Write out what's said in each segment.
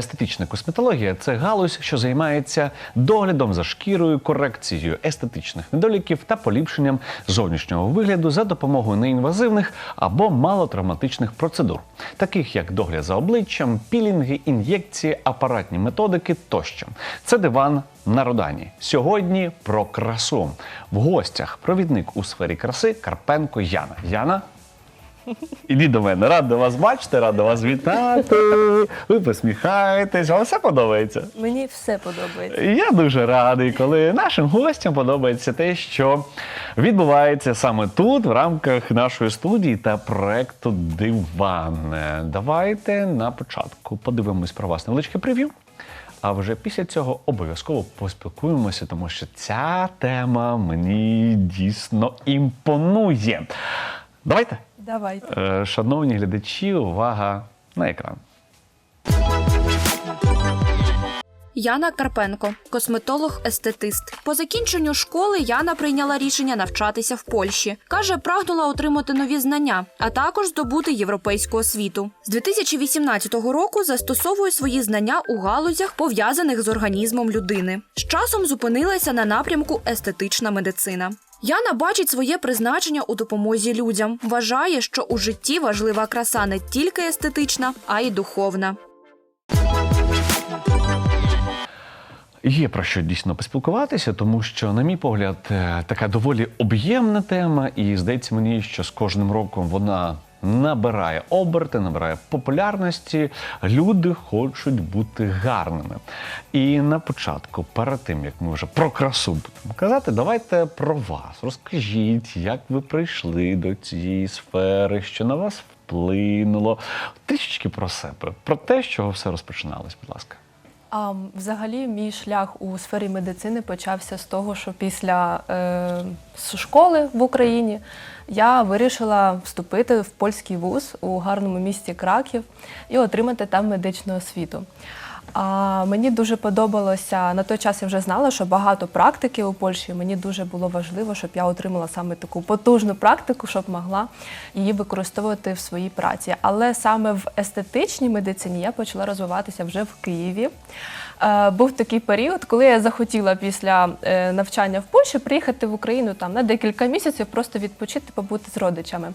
Естетична косметологія це галузь, що займається доглядом за шкірою, корекцією естетичних недоліків та поліпшенням зовнішнього вигляду за допомогою неінвазивних або малотравматичних процедур, таких як догляд за обличчям, пілінги, ін'єкції, апаратні методики тощо. Це диван на Родані. Сьогодні про красу. В гостях провідник у сфері краси Карпенко Яна. Яна. Ідіть до мене, рада вас бачити, рада вас вітати. Ви посміхаєтесь, вам все подобається. Мені все подобається. Я дуже радий, коли нашим гостям подобається те, що відбувається саме тут, в рамках нашої студії та проекту Диван. Давайте на початку подивимось про вас невеличке прев'ю. А вже після цього обов'язково поспілкуємося, тому що ця тема мені дійсно імпонує. Давайте. Давайте. Е, Шановні глядачі, увага на екран. Яна Карпенко, косметолог-естетист. По закінченню школи Яна прийняла рішення навчатися в Польщі. Каже, прагнула отримати нові знання, а також здобути європейську освіту. З 2018 року застосовує свої знання у галузях, пов'язаних з організмом людини. З часом зупинилася на напрямку естетична медицина. Яна бачить своє призначення у допомозі людям. Вважає, що у житті важлива краса не тільки естетична, а й духовна. Є про що дійсно поспілкуватися, тому що, на мій погляд, е, така доволі об'ємна тема, і здається мені, що з кожним роком вона набирає оберти, набирає популярності. Люди хочуть бути гарними. І на початку, перед тим як ми вже про красу будемо казати, давайте про вас. Розкажіть, як ви прийшли до цієї сфери, що на вас вплинуло. Трішечки про себе, про те, з чого все розпочиналось, будь ласка. А взагалі мій шлях у сфері медицини почався з того, що після е, школи в Україні я вирішила вступити в польський вуз у гарному місті Краків і отримати там медичну освіту. А мені дуже подобалося на той час. Я вже знала, що багато практики у Польщі. Мені дуже було важливо, щоб я отримала саме таку потужну практику, щоб могла її використовувати в своїй праці. Але саме в естетичній медицині я почала розвиватися вже в Києві. Е, Був такий період, коли я захотіла після е, навчання в Польщі приїхати в Україну там на декілька місяців, просто відпочити, побути з родичами.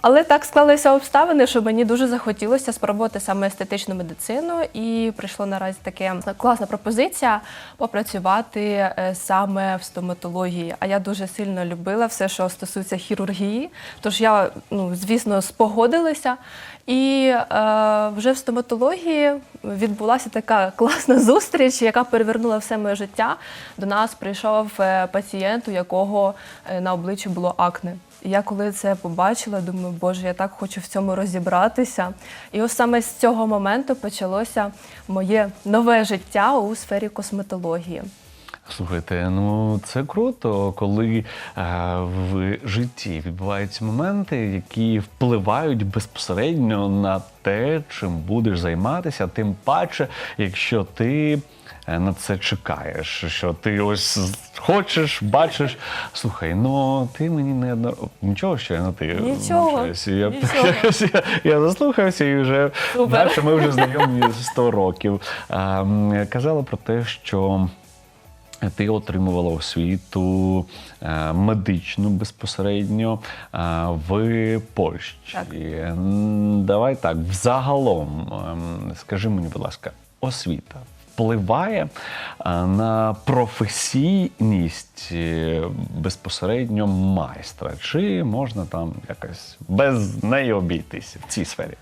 Але так склалися обставини, що мені дуже захотілося спробувати саме естетичну медицину, і прийшла наразі таке класна пропозиція попрацювати е, саме в стоматології. А я дуже сильно любила все, що стосується хірургії. Тож я, ну звісно, спогодилася. І е, вже в стоматології відбулася така класна зустріч, яка перевернула все моє життя. До нас прийшов е, пацієнт, у якого е, на обличчі було акне. Я коли це побачила, думаю, боже, я так хочу в цьому розібратися. І ось саме з цього моменту почалося моє нове життя у сфері косметології. Слухайте, ну це круто, коли е, в житті відбуваються моменти, які впливають безпосередньо на те, чим будеш займатися, тим паче, якщо ти. Е, На це чекаєш, що ти ось хочеш, бачиш. Слухай, ну ти мені не одно... нічого, що я на ти Нічого. Я, нічого. я, я заслухався і вже далі ми вже знайомі 100 років. А, казала про те, що ти отримувала освіту е, медичну безпосередньо е, в Польщі. Так. Давай так, взагалом, ем, скажи мені, будь ласка, освіта впливає е, на професійність е, безпосередньо майстра, чи можна там якось без неї обійтися в цій сфері?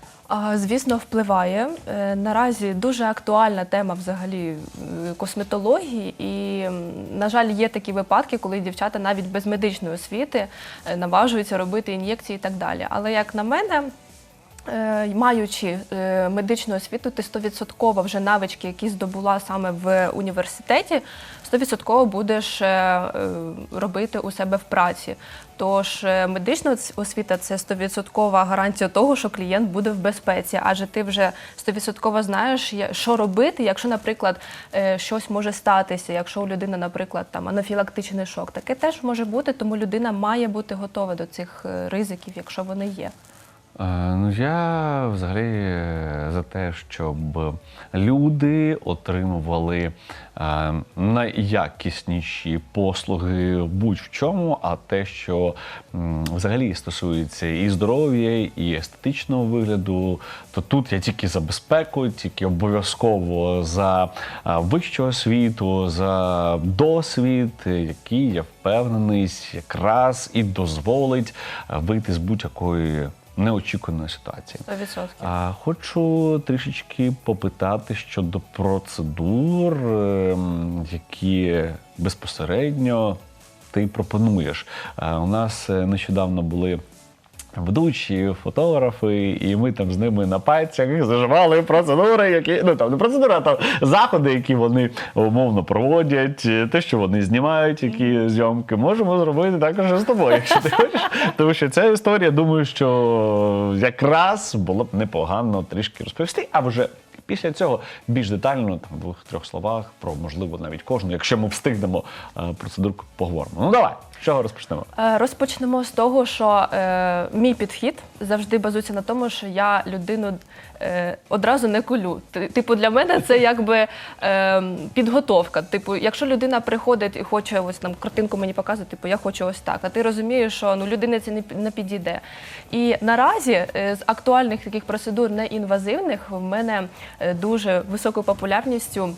Звісно, впливає. Е, Наразі дуже актуальна тема взагалі косметології, і, на жаль, є такі випадки, коли дівчата навіть без медичної освіти наважуються робити ін'єкції і так далі. Але як на мене, Маючи е, медичну освіту, ти 100% вже навички, які здобула саме в університеті, 100% будеш е, е, робити у себе в праці. Тож е, медична освіта це 100% гарантія того, що клієнт буде в безпеці, адже ти вже 100% знаєш, що робити, якщо, наприклад, е, щось може статися, якщо у людини, наприклад, там анафілактичний шок, таке теж може бути, тому людина має бути готова до цих е, ризиків, якщо вони є. Е, Ну, я взагалі е, за те, щоб люди отримували е, найякісніші послуги будь-в чому, а те, що взагалі стосується і здоров'я, і естетичного вигляду, то тут я тільки за безпеку, тільки обов'язково за вищу освіту, за досвід, який я впевнений, якраз і дозволить вийти з будь-якої неочікуваної ситуації. 100%. А хочу трішечки попитати щодо процедур, ем, які безпосередньо ти пропонуєш. У нас е, нещодавно були. Ведучі, фотографи, і ми там з ними на пальцях заживали процедури, які ну там не процедури, а там заходи, які вони умовно проводять, те, що вони знімають, які зйомки, можемо зробити також з тобою, якщо ти хочеш. Тому що ця історія, думаю, що якраз було б непогано трішки розповісти, а вже після цього більш детально, там в двох-трьох словах, про можливо навіть кожну, якщо ми встигнемо е, процедурку поговоримо. Ну давай, чого розпочнемо? Е, Розпочнемо з того, що е, мій підхід завжди базується на тому, що я людину е, одразу не кулю. Типу, для мене це якби е, підготовка. Типу, якщо людина приходить і хоче ось там картинку мені показувати, типу я хочу ось так. А ти розумієш, що ну людині це не, не підійде. І наразі е, з актуальних таких процедур неінвазивних в мене е, дуже високою популярністю.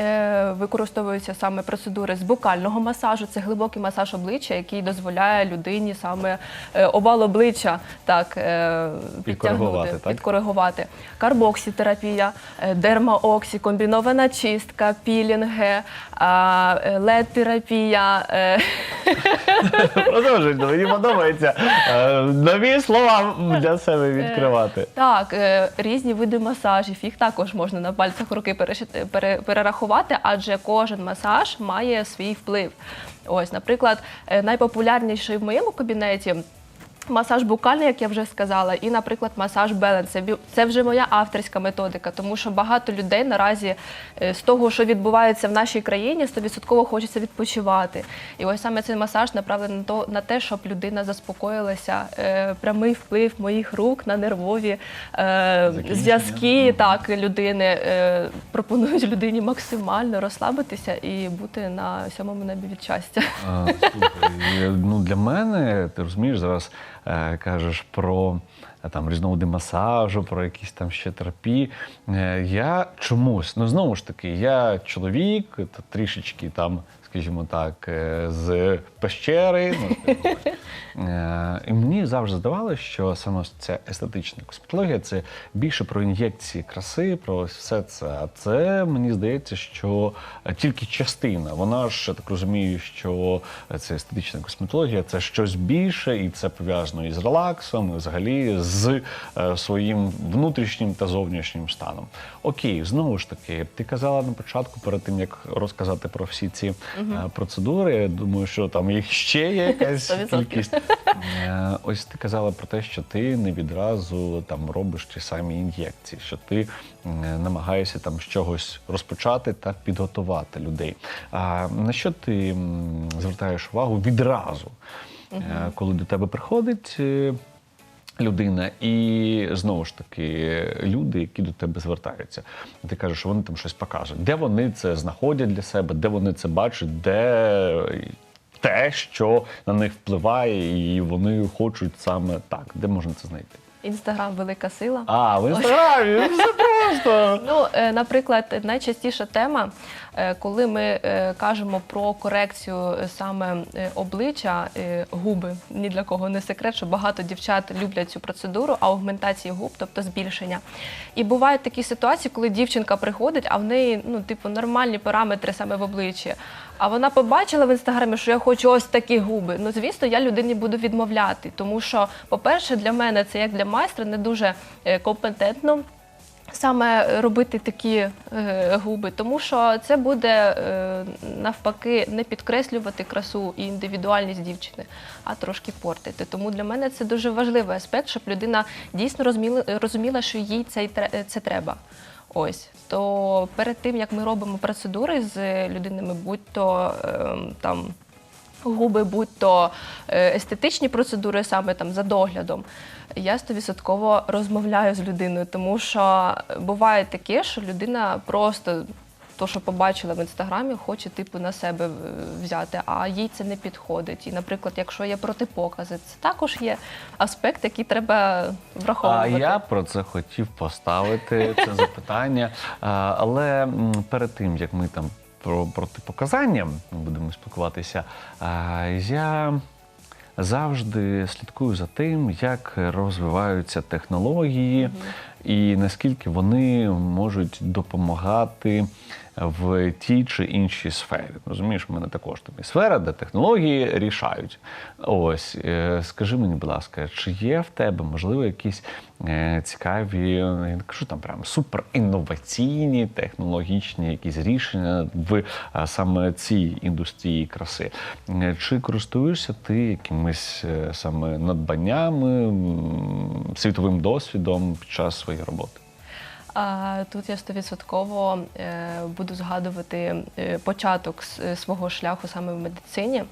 Е, Використовуються саме процедури з букального масажу. Це глибокий масаж обличчя, який дозволяє людині саме е, овал обличчя так е, Підкоригувати, підтягнути, так? підкоригувати. Карбоксітерапія, дермаоксі, комбінована чистка, пілінги, лед-терапія. е, Продовжуйте, мені подобається е, нові слова для себе відкривати. Так, е, різні види масажів, їх також можна на пальцях руки пере- перерахувати, адже кожен масаж має свій вплив. Ось, наприклад, е, найпопулярніший в моєму кабінеті. Масаж букальний, як я вже сказала, і, наприклад, масаж Белен. Це, вже моя авторська методика, тому що багато людей наразі е, з того, що відбувається в нашій країні, 100% хочеться відпочивати. І ось саме цей масаж направлений на, те, щоб людина заспокоїлася. Е, прямий вплив моїх рук на нервові е, зв'язки так, людини пропонують людині максимально розслабитися і бути на сьомому небі від щастя. А, слухай, ну для мене, ти розумієш, зараз кажеш про е, там різновиди масажу, про якісь там ще терапії. Е, я чомусь, ну знову ж таки, я чоловік, трішечки там, скажімо так, е, з пещери. Ну, Е, І мені завжди здавалося, що саме ця естетична косметологія це більше про ін'єкції краси, про все це. А це мені здається, що тільки частина. Вона ж я так розумію, що це естетична косметологія, це щось більше, і це пов'язано із релаксом, і взагалі з е, своїм внутрішнім та зовнішнім станом. Окей, знову ж таки, ти казала на початку, перед тим як розказати про всі ці процедури. Я думаю, що там їх ще є якась Сто відсотків. кількість. Е, Ось ти казала про те, що ти не відразу там робиш ті самі ін'єкції, що ти намагаєшся там з чогось розпочати та підготувати людей. А на що ти звертаєш увагу відразу, Е, коли до тебе приходить? Людина, і знову ж таки люди, які до тебе звертаються. Ти кажеш, що вони там щось покажуть. Де вони це знаходять для себе, де вони це бачать, де те, що на них впливає, і вони хочуть саме так. Де можна це знайти? Інстаграм велика сила. А, в інстаграмі все просто. Ну, е, наприклад, найчастіша тема, е, коли ми е, кажемо про корекцію саме обличчя, губи. Ні для кого не секрет, що багато дівчат люблять цю процедуру аугментації губ, тобто збільшення. І бувають такі ситуації, коли дівчинка приходить, а в неї ну, типу, нормальні параметри саме в обличчі. А вона побачила в інстаграмі, що я хочу ось такі губи. Ну, звісно, я людині буду відмовляти, тому що, по-перше, для мене це як для майстра не дуже компетентно саме робити такі е, губи, тому що це буде е, навпаки не підкреслювати красу і індивідуальність дівчини, а трошки портити. Тому для мене це дуже важливий аспект, щоб людина дійсно розуміла, що їй це, треба. Ось то перед тим як ми робимо процедури з людинами, будь то ем, там губи, будь-то е, естетичні процедури, саме там за доглядом, я стовідсотково розмовляю з людиною, тому що буває таке, що людина просто. То, що побачила в інстаграмі, хоче типу на себе е, взяти, а їй це не підходить. І, наприклад, якщо є протипокази, це також є аспект, який треба А враховувати. я про це хотів поставити це запитання. Але перед тим як ми там про протипоказання будемо спілкуватися, я завжди слідкую за тим, як розвиваються технології і наскільки вони можуть допомагати в тій чи іншій сфері. Розумієш, в мене також там є сфера, де технології рішають. Ось, е, скажи мені, будь ласка, чи є в тебе, можливо, якісь е, цікаві, я не кажу там прям суперінноваційні технологічні якісь рішення в е, саме цій індустрії краси? Чи користуєшся ти якимись саме надбаннями, світовим досвідом під час своєї роботи? Тут я стовідсотково е, буду згадувати е, початок е, свого шляху саме в медицині.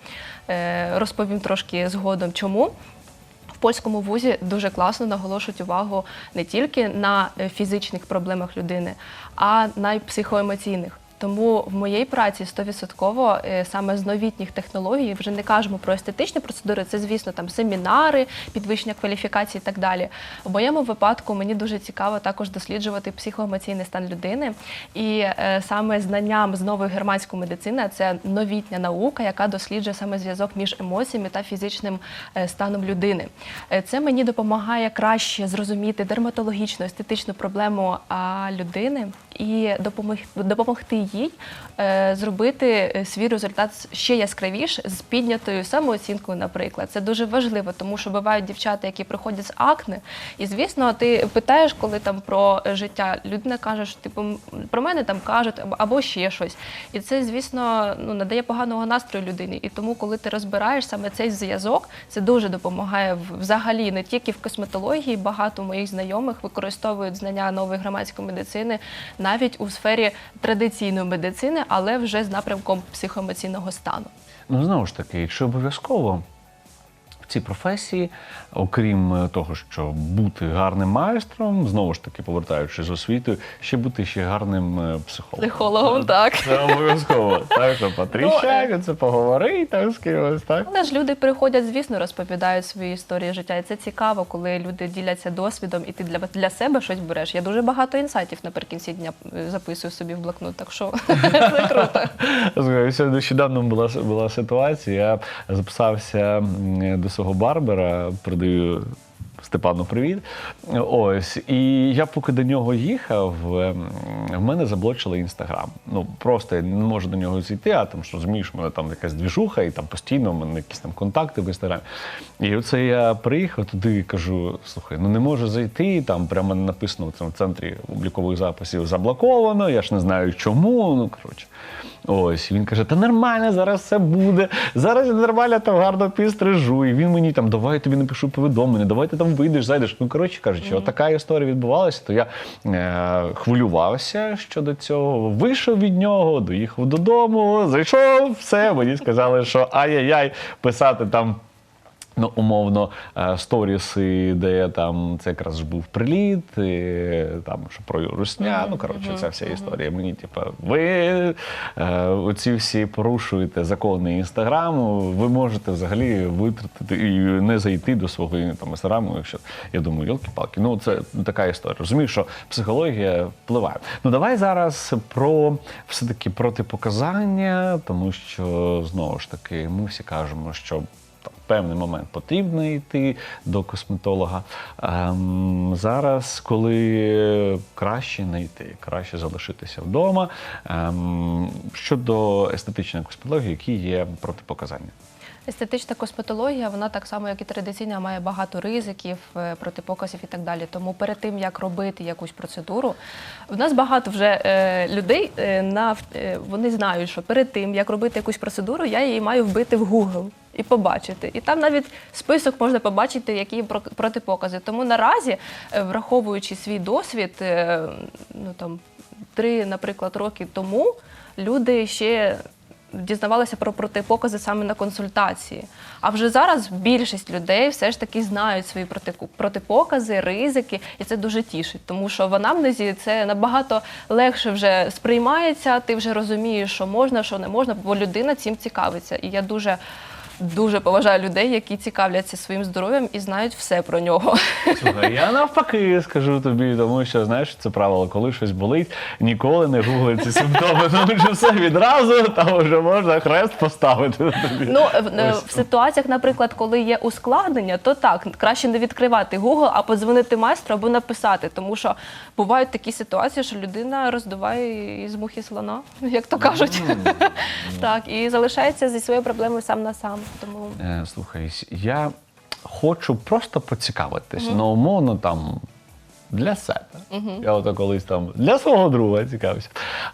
Розповім трошки згодом, чому. В польському вузі дуже класно наголошують увагу не тільки на фізичних проблемах людини, а на психоемоційних. Тому в моїй праці 100% е, саме з новітніх технологій вже не кажемо про естетичні процедури. Це, звісно, там семінари, підвищення кваліфікації і так далі. В моєму випадку мені дуже цікаво також досліджувати психоемоційний стан людини. І е, саме знанням з нової германської медицини це новітня наука, яка досліджує саме зв'язок між емоціями та фізичним е, станом людини. Це мені допомагає краще зрозуміти дерматологічну естетичну проблему людини і допомог- допомогти їй е, зробити е, свій результат ще яскравіше з піднятою самооцінкою, наприклад. Це дуже важливо, тому що бувають дівчата, які приходять з акне, і звісно, ти питаєш, коли там про життя, людина каже, що типу про мене там кажуть або ще щось. І це, звісно, ну надає поганого настрою людині. І тому, коли ти розбираєш саме цей зв'язок, це дуже допомагає взагалі не тільки в косметології. Багато моїх знайомих використовують знання нової громадської медицини навіть у сфері традиційної медицини, але вже з напрямком психоемоційного стану. Ну, знову ж таки, якщо обов'язково цій професії, окрім е, того, що бути гарним майстром, знову ж таки, повертаючись з освітою, ще бути ще гарним е, психологом. Психологом, так. Це обов'язково. Так, що потріщай, це поговори, так з кимось, так? Але ж люди приходять, звісно, розповідають свої історії життя. І це цікаво, коли люди діляться досвідом, і ти для, для себе щось береш. Я дуже багато інсайтів наприкінці дня е, записую собі в блокнот, так що це круто. Нещодавно була, була ситуація. Я записався до свого барбера, передаю Степану привіт. Ось. І я поки до нього їхав, ем, в мене заблочили інстаграм. Ну просто я не можу до нього зійти, а там ж розумієш, в мене там якась двіжуха, і там постійно в мене якісь там контакти в інстаграмі. І оце я приїхав туди і кажу: слухай, ну не можу зайти. Там прямо написано в центрі облікових записів заблоковано. Я ж не знаю чому. Ну коротше. Ось він каже: Та нормально, зараз все буде. Зараз я нормально там гарно підстрижу. І він мені там давай тобі напишу повідомлення, давай ти там вийдеш, зайдеш. Ну коротше кажучи, от така історія відбувалася. То я е, хвилювався щодо цього. Вийшов від нього, доїхав додому, зайшов, все. Мені сказали, що ай-яй-яй, писати там. Ну, умовно, е, сторіси, де там це якраз ж був приліт, і, там що про Русня. Ну коротше, ця вся історія. Мені, типу, ви е, оці всі порушуєте закони інстаграму. Ви можете взагалі витратити і не зайти до свого там інстаграму. Якщо я думаю, йолки-палки, ну це така історія. Розумію, що психологія впливає. Ну давай зараз про все таки протипоказання, тому що знову ж таки ми всі кажемо, що певний момент потрібно йти до косметолога. Ем, зараз, коли краще не йти, краще залишитися вдома. Ем, щодо естетичної косметології, які є протипоказання? Естетична косметологія, вона так само, як і традиційна, має багато ризиків, е, протипоказів і так далі. Тому перед тим як робити якусь процедуру, в нас багато вже е, людей е, на е, вони знають, що перед тим як робити якусь процедуру, я її маю вбити в Google. І побачити. І там навіть список можна побачити, які протипокази. Тому наразі, е, враховуючи свій досвід, е, ну там три, наприклад, роки тому люди ще дізнавалися про протипокази саме на консультації. А вже зараз більшість людей все ж таки знають свої протипокази, ризики, і це дуже тішить, тому що в анамнезі це набагато легше вже сприймається. Ти вже розумієш, що можна, що не можна, бо людина цим цікавиться. І я дуже. Дуже поважаю людей, які цікавляться своїм здоров'ям і знають все про нього. Слухай, я навпаки скажу тобі, тому що знаєш, це правило, коли щось болить, ніколи не гугли ці симптоми, тому що все відразу там вже можна хрест поставити тобі. Ну в, е, Ось. в ситуаціях, наприклад, коли є ускладнення, то так краще не відкривати Google, а подзвонити майстру або написати, тому що бувають такі ситуації, що людина роздуває із мухи слона, як то кажуть. так, і залишається зі своєю проблемою сам на сам. Тому Е, Слухай, я хочу просто поцікавитись, ну умовно там. Для себе. Я ото колись там для свого друга цікавився.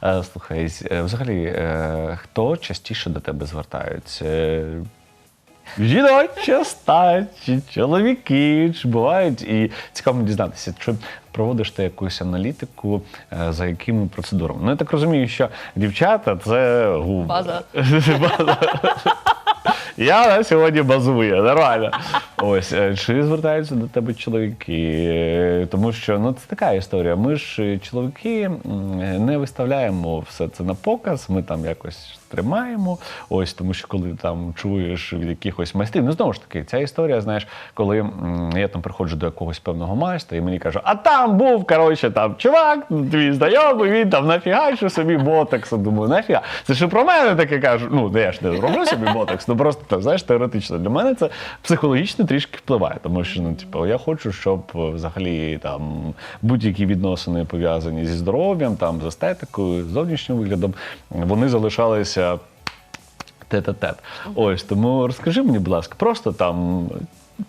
Е, слухай, е, взагалі, е, хто частіше до тебе звертається? Е, Жіноча стать, чи чоловіки, чи бувають. І цікаво дізнатися, чи проводиш ти якусь аналітику, е, за якими процедурами. Ну, я так розумію, що дівчата це губи. База. База. Я на сьогодні базую, нормально. Ось е, чи звертаються до тебе чоловіки? Тому що ну це така історія. Ми ж е, чоловіки не виставляємо все це на показ. Ми там якось тримаємо. Ось тому, що коли там чуєш від якихось майстрів, ну знову ж таки, ця історія, знаєш, коли я там приходжу до якогось певного майстра, і мені кажуть, а там був коротше там чувак, твій знайомий, він там нафігачив собі ботекс. Думаю, нафіга. Це ж про мене таке кажуть. Ну, я ж не роблю собі ботекс, ну просто так, знаєш, теоретично. Для мене це психологічно трішки впливає, тому що ну, типу, я хочу, щоб е, взагалі там будь-які відносини пов'язані зі здоров'ям, там з естетикою, з зовнішнім виглядом, вони залишалися тет-а-тет. Ось тому розкажи мені, будь ласка, просто там.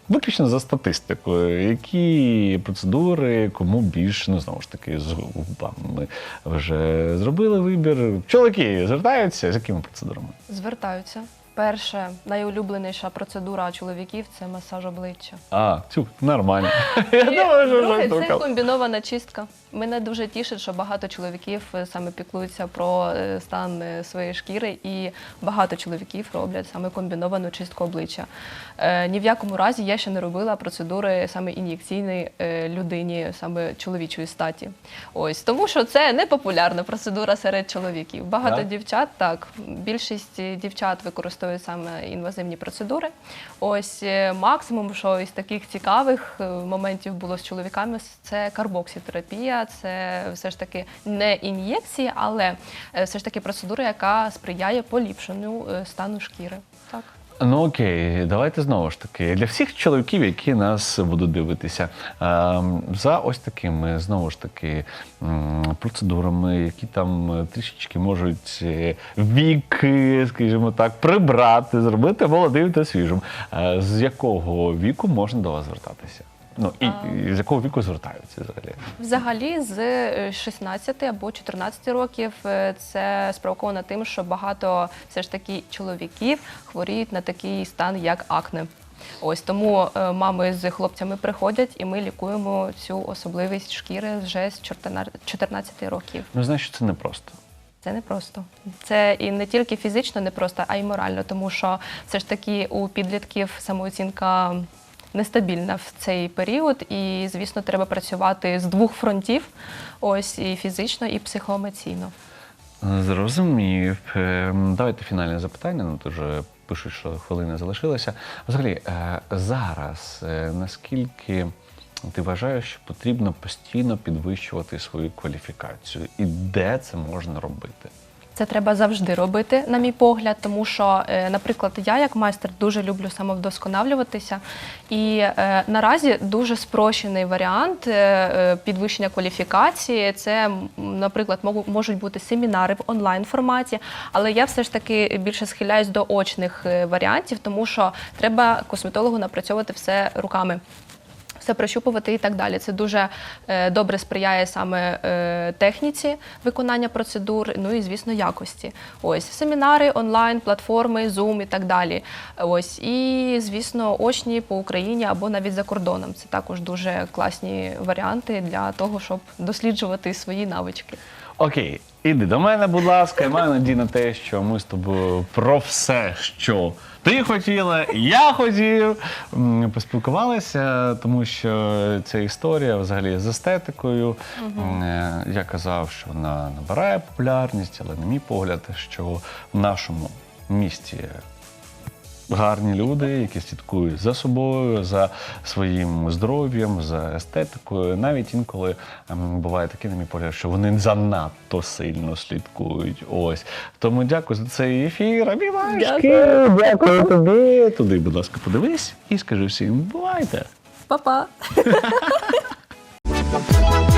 Виключно за статистикою, які процедури, кому більше, ну знову ж таки, з губами ми вже зробили вибір. Чоловіки звертаються з якими процедурами? звертаються. Перше, найулюбленіша процедура чоловіків це масаж обличчя. А, цю нормально. Я думаю, що Друге, це комбінована чистка. Мене дуже тішить, що багато чоловіків е, саме піклуються про е, стан е, своєї шкіри, і багато чоловіків роблять саме комбіновану чистку обличчя. Ні в якому разі я ще не робила процедури саме ін'єкційної людині, саме чоловічої статі. Ось тому, що це не популярна процедура серед чоловіків. Багато Так? дівчат так. Більшість дівчат використовують саме інвазивні процедури. Ось максимум, що із таких цікавих моментів було з чоловіками, це карбоксітерапія. Це все ж таки не ін'єкції, але е, все ж таки процедура, яка сприяє поліпшенню е, стану шкіри. Так. Ну окей, давайте знову ж таки для всіх чоловіків, які нас будуть дивитися, ем, за ось такими знову ж таки процедурами, які там е, трішечки можуть вік, скажімо так, прибрати, зробити молодим та свіжим. З якого віку можна до вас звертатися? Ну і, і з якого віку звертаються взагалі? Взагалі, з е, 16 або 14 років е, це спровоковано тим, що багато все ж таки чоловіків хворіють на такий стан, як акне. Ось тому е, мами з хлопцями приходять, і ми лікуємо цю особливість шкіри вже з 14 14 років. Ну знаєш, що це непросто. Це непросто. Це і не тільки фізично непросто, а й морально, тому що все ж таки у підлітків самооцінка нестабільна в цей період, і, звісно, треба працювати з двох фронтів: ось і фізично, і психоемоційно. Зрозумів. Ем, Давайте фінальне запитання. Ну тут вже пишуть, що хвилина залишилася. Взагалі, е, зараз е, наскільки ти вважаєш, що потрібно постійно підвищувати свою кваліфікацію, і де це можна робити? Це треба завжди робити, на мій погляд, тому що, е, наприклад, я як майстер дуже люблю самовдосконалюватися. І е, наразі дуже спрощений варіант е, е, підвищення кваліфікації. Це, наприклад, можу- можуть бути семінари в онлайн форматі, але я все ж таки більше схиляюсь до очних е, варіантів, тому що треба косметологу напрацьовувати все руками все прощупувати і так далі. Це дуже е, добре сприяє саме е, техніці виконання процедур, ну і звісно якості. Ось семінари, онлайн, платформи, Zoom і так далі. Ось і звісно, очні по Україні або навіть за кордоном. Це також дуже класні варіанти для того, щоб досліджувати свої навички. Окей, Іди до мене, будь ласка, я маю надію на те, що ми з тобою про все, що ти хотіла, я хотів, м, поспілкувалися, тому що ця історія взагалі з естетикою. Е, Я казав, що вона набирає популярність, але, на мій погляд, що в нашому місті гарні люди, які слідкують за собою, за своїм здоров'ям, за естетикою. Навіть інколи ем, буває таке, на мій погляд, що вони занадто сильно слідкують. Ось. Тому дякую за цей ефір. Обіймашки! Дякую тобі. Туди, будь ласка, подивись і скажи всім бувайте. Па-па!